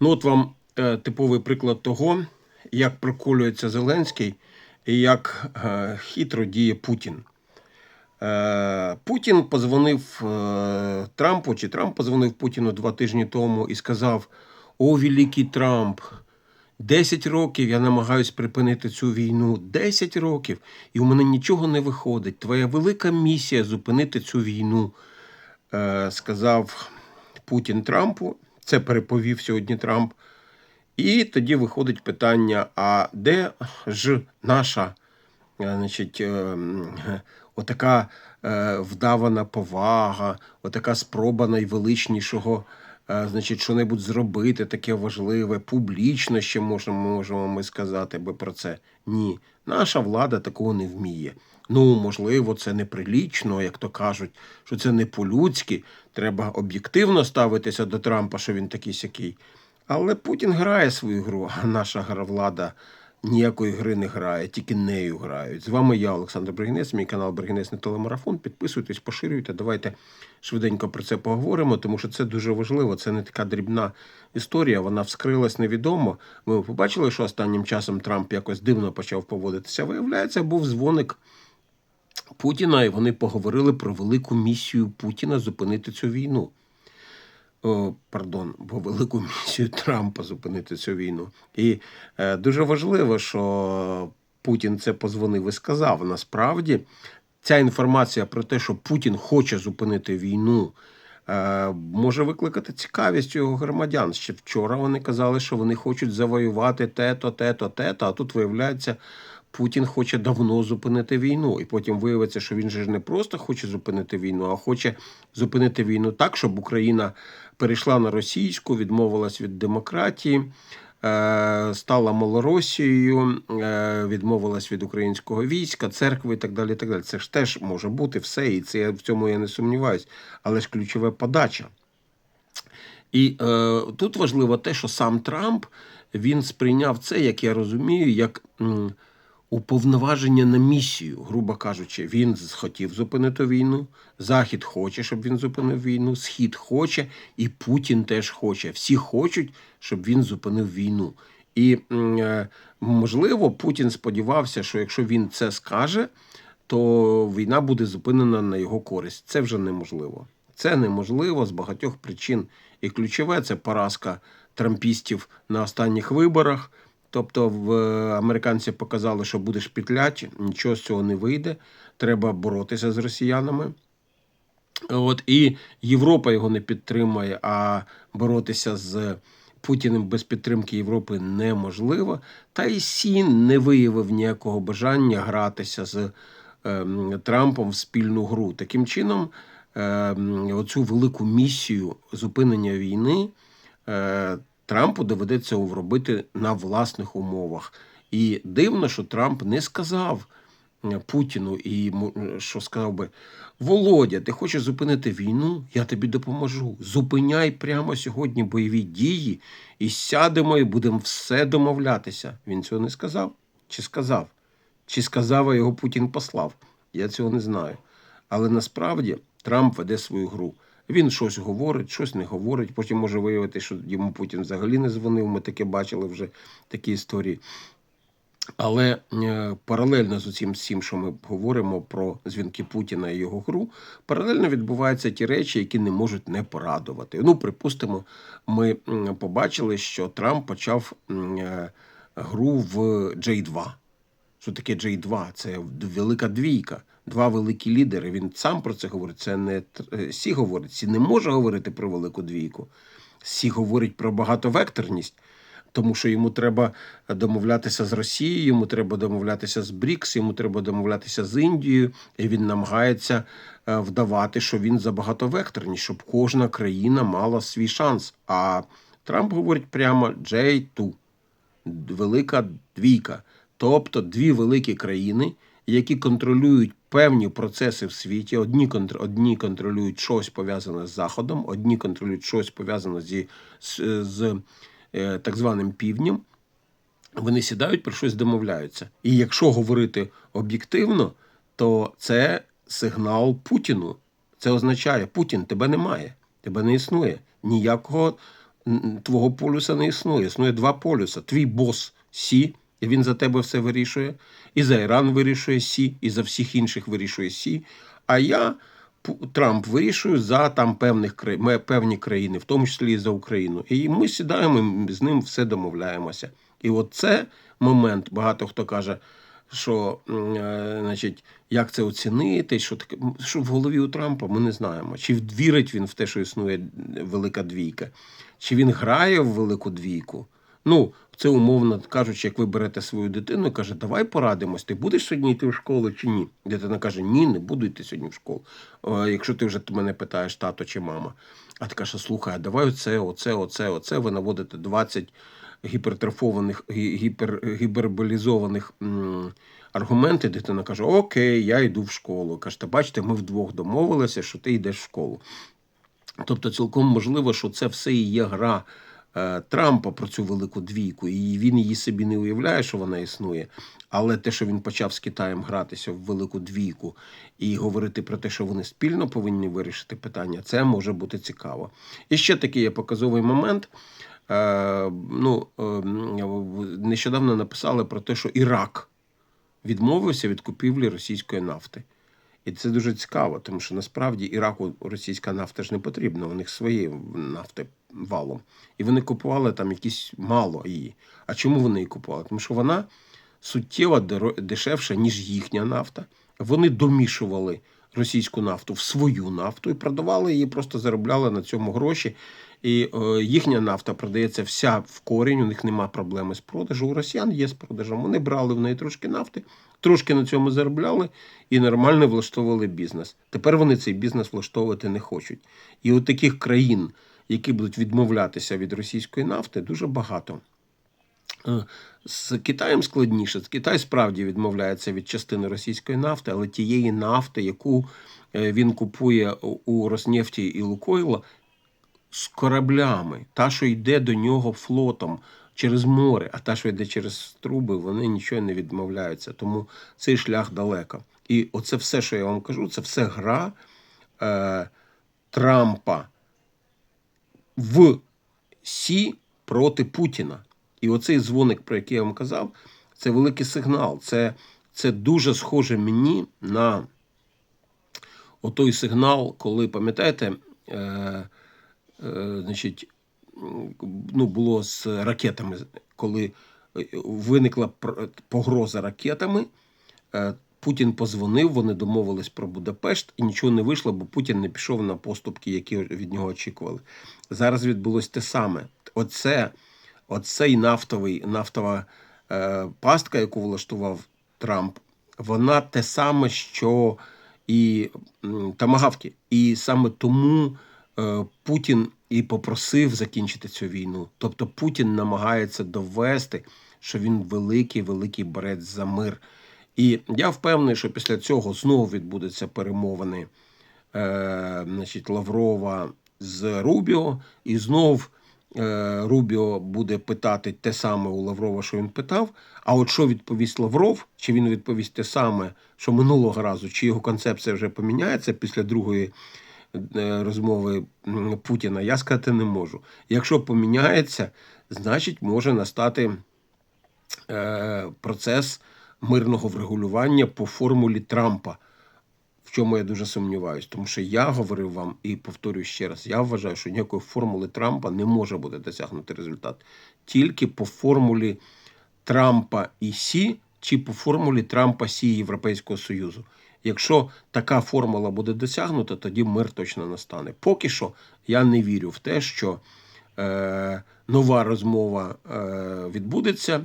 Ну, от вам е, типовий приклад того, як проколюється Зеленський і як е, хитро діє Путін. Е, Путін позвонив е, Трампу, чи Трамп позвонив Путіну два тижні тому і сказав: О, великий Трамп! 10 років я намагаюсь припинити цю війну. 10 років, і у мене нічого не виходить. Твоя велика місія зупинити цю війну, е, сказав Путін Трампу. Це переповів сьогодні Трамп. І тоді виходить питання: а де ж наша е, значить, е, отака е, вдавана повага, отака спроба найвеличнішого, значить, що-небудь зробити таке важливе, публічно ще можемо, можемо ми сказати би про це. Ні, наша влада такого не вміє. Ну, можливо, це неприлічно, як то кажуть, що це не по-людськи. Треба об'єктивно ставитися до Трампа, що він такий сякий. Але Путін грає свою гру, а наша влада ніякої гри не грає, тільки нею грають. З вами я, Олександр Бригінець, мій канал Бригінець на телемарафон. Підписуйтесь, поширюйте. Давайте швиденько про це поговоримо, тому що це дуже важливо. Це не така дрібна історія. Вона вскрилась невідомо. Ми побачили, що останнім часом Трамп якось дивно почав поводитися. Виявляється, був дзвоник. Путіна, і вони поговорили про велику місію Путіна зупинити цю війну. О, пардон, бо велику місію Трампа зупинити цю війну. І е, дуже важливо, що Путін це позвонив і сказав. Насправді, ця інформація про те, що Путін хоче зупинити війну, е, може викликати цікавість у його громадян. Ще вчора вони казали, що вони хочуть завоювати те-то, те-то, те-то, а тут виявляється. Путін хоче давно зупинити війну, і потім виявиться, що він же ж не просто хоче зупинити війну, а хоче зупинити війну так, щоб Україна перейшла на російську, відмовилась від демократії, е, стала малоросією, е, відмовилась від українського війська, церкви і так далі. і так далі. Це ж теж може бути все, і це в цьому я не сумніваюсь. Але ж ключова подача. І е, тут важливо те, що сам Трамп він сприйняв це, як я розумію, як уповноваження на місію, грубо кажучи, він хотів зупинити війну. Захід хоче, щоб він зупинив війну. Схід хоче, і Путін теж хоче. Всі хочуть, щоб він зупинив війну. І е, можливо, Путін сподівався, що якщо він це скаже, то війна буде зупинена на його користь. Це вже неможливо. Це неможливо з багатьох причин. І ключове це поразка трампістів на останніх виборах. Тобто, в американці показали, що будеш петлять, нічого з цього не вийде. Треба боротися з росіянами. От і Європа його не підтримує, а боротися з Путіним без підтримки Європи неможливо. Та й Сін не виявив ніякого бажання гратися з е, Трампом в спільну гру. Таким чином, е, оцю велику місію зупинення війни. Е, Трампу доведеться робити на власних умовах. І дивно, що Трамп не сказав е, Путіну і що сказав би: Володя, ти хочеш зупинити війну? Я тобі допоможу. Зупиняй прямо сьогодні бойові дії і сядемо і будемо все домовлятися. Він цього не сказав? Чи сказав? Чи сказав, а його Путін послав? Я цього не знаю. Але насправді Трамп веде свою гру. Він щось говорить, щось не говорить. Потім може виявити, що йому Путін взагалі не дзвонив. Ми таке бачили вже такі історії. Але е, паралельно з усім всім, що ми говоримо про дзвінки Путіна і його гру, паралельно відбуваються ті речі, які не можуть не порадувати. Ну, припустимо, ми побачили, що Трамп почав е, гру в J2. Що таке J2? Це велика двійка два великі лідери. Він сам про це говорить. Це не е, Сі говорить. Сі не може говорити про велику двійку. Сі говорить про багатовекторність, тому що йому треба домовлятися з Росією, йому треба домовлятися з Брікс, йому треба домовлятися з Індією, і він намагається е, вдавати, що він за багатовекторність, щоб кожна країна мала свій шанс. А Трамп говорить прямо J2, велика двійка. Тобто дві великі країни, які контролюють певні процеси в світі. Одні контр... одні контролюють щось пов'язане з Заходом, одні контролюють щось пов'язане зі, з, з е, так званим півднем. Вони сідають про щось домовляються. І якщо говорити об'єктивно, то це сигнал Путіну. Це означає, Путін тебе немає, тебе не існує. Ніякого твого полюса не існує. Існує два полюса. Твій бос Сі, і він за тебе все вирішує. І за Іран вирішує Сі, і за всіх інших вирішує Сі. А я, Трамп, вирішую за там певних певні країни, в тому числі і за Україну. І ми сідаємо, і з ним все домовляємося. І от це момент, багато хто каже, що е, значить, як це оцінити, що таке, що в голові у Трампа, ми не знаємо. Чи вірить він в те, що існує велика двійка, чи він грає в велику двійку. Ну, це умовно кажучи, як ви берете свою дитину і каже, давай порадимось, ти будеш сьогодні йти в школу чи ні? Дитина каже, ні, не буду йти сьогодні в школу. Е, Якщо ти вже мене питаєш, тато чи мама. А ти каже, слухай, давай оце, оце, оце, оце. Ви наводите 20 гіпертрофованих, гіпер, гіперболізованих м, аргументи. Дитина каже, окей, я йду в школу. Каже, бачите, ми вдвох домовилися, що ти йдеш в школу. Тобто, цілком можливо, що це все і є гра Трампа про цю велику двійку, і він її собі не уявляє, що вона існує. Але те, що він почав з Китаєм гратися в велику двійку і говорити про те, що вони спільно повинні вирішити питання, це може бути цікаво. І ще такий є показовий момент. Е, ну, е, нещодавно написали про те, що Ірак відмовився від купівлі російської нафти. І це дуже цікаво, тому що насправді Іраку російська нафта ж не потрібна, у них свої нафти валом. І вони купували там якісь мало її. А чому вони її купували? Тому що вона суттєво дешевша, ніж їхня нафта. Вони домішували російську нафту в свою нафту і продавали її, просто заробляли на цьому гроші. І е, їхня нафта продається вся в корінь, у них нема проблеми з продажу. У росіян є з продажем. Вони брали в неї трошки нафти, трошки на цьому заробляли і нормально влаштовували бізнес. Тепер вони цей бізнес влаштовувати не хочуть. І от таких країн, які будуть відмовлятися від російської нафти, дуже багато. Е, З Китаєм складніше. Китай справді відмовляється від частини російської нафти, але тієї нафти, яку е, він купує у- Роснефті і Лукойла, з кораблями, та, що йде до нього флотом через море, а та, що йде через труби, вони нічого не відмовляються. Тому цей шлях далеко. І оце все, що я вам кажу, це все гра е, Трампа в Сі проти Путіна. І оцей дзвоник, про який я вам казав, це великий сигнал. Це, це дуже схоже мені на отой сигнал, коли, пам'ятаєте, е, е, значить, ну, було з ракетами, коли е, виникла погроза ракетами. Путін позвонив, вони домовились про Будапешт, і нічого не вийшло, бо Путін не пішов на поступки, які від нього очікували. Зараз відбулось те саме. Оце, оцей нафтовий, нафтова е, пастка, яку влаштував Трамп, вона те саме, що і тамагавки. І саме тому е, Путін і попросив закінчити цю війну. Тобто Путін намагається довести, що він великий, великий борець за мир. І я впевнений, що після цього знову відбудуться перемовини е, значить, Лаврова з Рубіо, і знов е, Рубіо буде питати те саме у Лаврова, що він питав. А от що відповість Лавров, чи він відповість те саме, що минулого разу, чи його концепція вже поміняється після другої е, розмови Путіна, я сказати не можу. Якщо поміняється, значить може настати е, процес мирного врегулювання по формулі Трампа, в чому я дуже сумніваюся. Тому що я говорив вам і повторюю ще раз: я вважаю, що ніякої формули Трампа не може бути досягнути результат. Тільки по формулі Трампа і Сі, чи по формулі Трампа Сі Європейського Союзу. Якщо така формула буде досягнута, тоді мир точно настане. Поки що я не вірю в те, що е, нова розмова е, відбудеться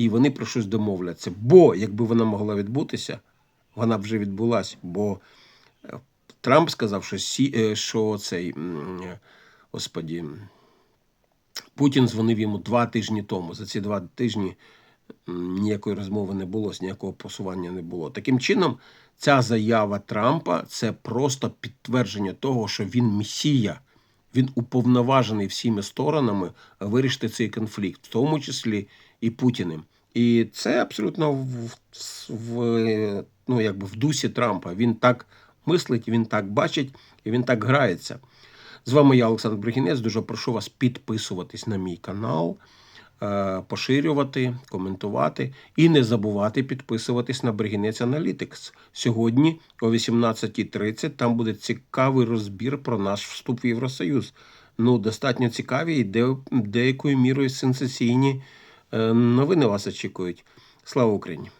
і вони про щось домовляться. Бо якби вона могла відбутися, вона вже відбулася. Бо е, Трамп сказав, що, сі, е, що цей господі, Путін дзвонив йому два тижні тому. За ці два тижні ніякої розмови не було, ніякого посування не було. Таким чином, ця заява Трампа це просто підтвердження того, що він месія. Він уповноважений всіми сторонами вирішити цей конфлікт, в тому числі і Путіним. І це абсолютно в, в, ну, якби в дусі Трампа. Він так мислить, він так бачить і він так грається. З вами я, Олександр Бригінець. Дуже прошу вас підписуватись на мій канал, е, поширювати, коментувати і не забувати підписуватись на Бригінець Аналітикс. Сьогодні о 18.30 там буде цікавий розбір про наш вступ в Євросоюз. Ну, достатньо цікаві і де, деякою мірою сенсаційні новини вас очікують. Слава Україні!